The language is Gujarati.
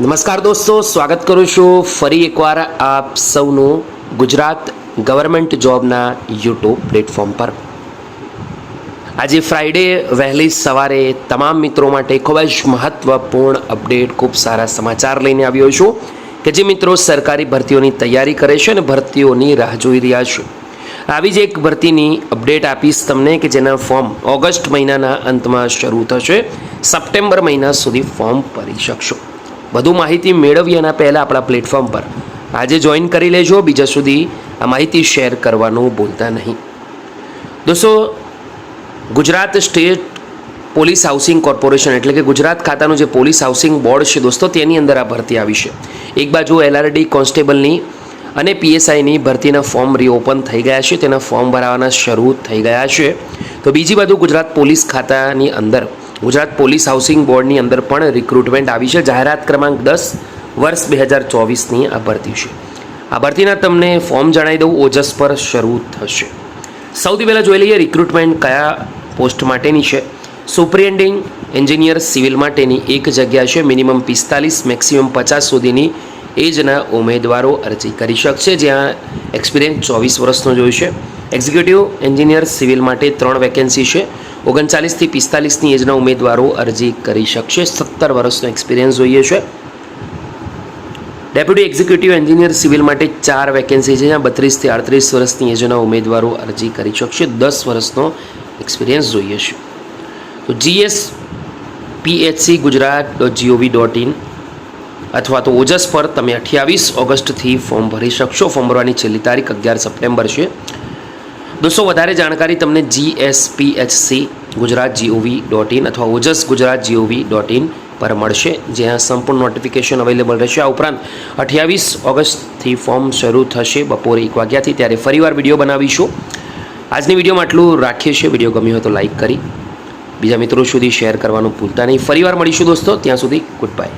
નમસ્કાર દોસ્તો, સ્વાગત કરું છું ફરી એકવાર આપ સૌનું ગુજરાત ગવર્મેન્ટ જોબના યુટ્યુબ પ્લેટફોર્મ પર. આજે ફ્રાઈડે વહેલી સવારે તમામ મિત્રો માટે ખૂબ જ મહત્ત્વપૂર્ણ અપડેટ, ખૂબ સારા સમાચાર લઈને આવ્યો છું કે જે મિત્રો સરકારી ભરતીઓની તૈયારી કરે છે અને ભરતીઓની રાહ જોઈ રહ્યા છે. આવી જ એક ભરતીની અપડેટ આપીશ તમને કે જેના ફોર્મ ઓગસ્ટ મહિનાના અંતમાં શરૂ થશે. સપ્ટેમ્બર મહિના સુધી ફોર્મ ભરી શકશો. વધુ માહિતી મેળવીએ એના પહેલાં આપણા પ્લેટફોર્મ પર. આજે જોઈન કરી લેજો, બીજા સુધી આ માહિતી શેર કરવાનું ભૂલતા નહીં. દોસ્તો, Gujarat state police housing corporation એટલે કે ગુજરાત ખાતાનું જે પોલીસ હાઉસિંગ બોર્ડ છે દોસ્તો, તેની અંદર આ ભરતી આવી છે. એક બાજુ એલઆરડી કોન્સ્ટેબલની અને પીએસઆઈની ભરતીના ફોર્મ રીઓપન થઈ ગયા છે. તેના ફોર્મ ભરાવાના શરૂ થઈ ગયા છે. તો બીજી બાજુ ગુજરાત પોલીસ ખાતાની અંદર ગુજરાત પોલીસ હાઉસિંગ બોર્ડની અંદર પણ રિક્રુટમેન્ટ આવી છે. જાહેરાત ક્રમાંક દસ, વર્ષ બે હજાર ચોવીસની આ ભરતી છે. આ ભરતીના તમને ફોર્મ જણાવી દઉં. ઓજસ પર શરૂ થશે. સૌથી પહેલાં જોઈ લઈએ રિક્રુટમેન્ટ કયા પોસ્ટ માટેની છે. સુપ્રિન્ટેન્ડિંગ એન્જિનિયર સિવિલ માટેની એક જગ્યા છે. મિનિમમ પિસ્તાલીસ મેક્સિમમ પચાસ સુધીની એજના ઉમેદવારો અરજી કરી શકશે. જ્યાં એક્સપિરિયન્સ ચોવીસ વર્ષનો જોઈશે એક્ઝિક્યુટિવ એન્જિનિયર સિવિલ માટે ત્રણ વેકેન્સી છે. ઓગણચાલીસથી પિસ્તાલીસની એજના ઉમેદવારો અરજી કરી શકશે. સત્તર વર્ષનો એક્સપિરિયન્સ જોઈએ છે. ડેપ્યુટી એક્ઝિક્યુટિવ એન્જિનિયર સિવિલ માટે ચાર વેકેન્સી છે. જ્યાં બત્રીસથી આડત્રીસ વર્ષની એજના ઉમેદવારો અરજી કરી શકશે. દસ વર્ષનો એક્સપિરિયન્સ જોઈએ છે. તો GS PHC Gujarat dot GOV dot in અથવા તો ઓજસ પર તમે અઠ્યાવીસ ઓગસ્ટથી ફોર્મ ભરી શકશો. ફોર્મ ભરવાની છેલ્લી તારીખ અગિયાર સપ્ટેમ્બર છે. દોસ્તો, વધારે જાણકારી તમને GSPHC Gujarat GOV dot in અથવા Ojas Gujarat GOV dot in પર મળશે, જ્યાં સંપૂર્ણ નોટિફિકેશન અવેલેબલ રહેશે. આ ઉપરાંત અઠ્યાવીસ ઓગસ્ટથી ફોર્મ શરૂ થશે બપોરે એક વાગ્યાથી, ત્યારે ફરીવાર વીડિયો બનાવીશું. આજની વિડીયોમાં આટલું રાખીએ છીએ. વીડિયો ગમ્યો હોય તો લાઈક કરી. બીજા મિત્રો સુધી શેર કરવાનું ભૂલતા નહીં. ફરીવાર મળીશું દોસ્તો. ત્યાં સુધી ગુડ બાય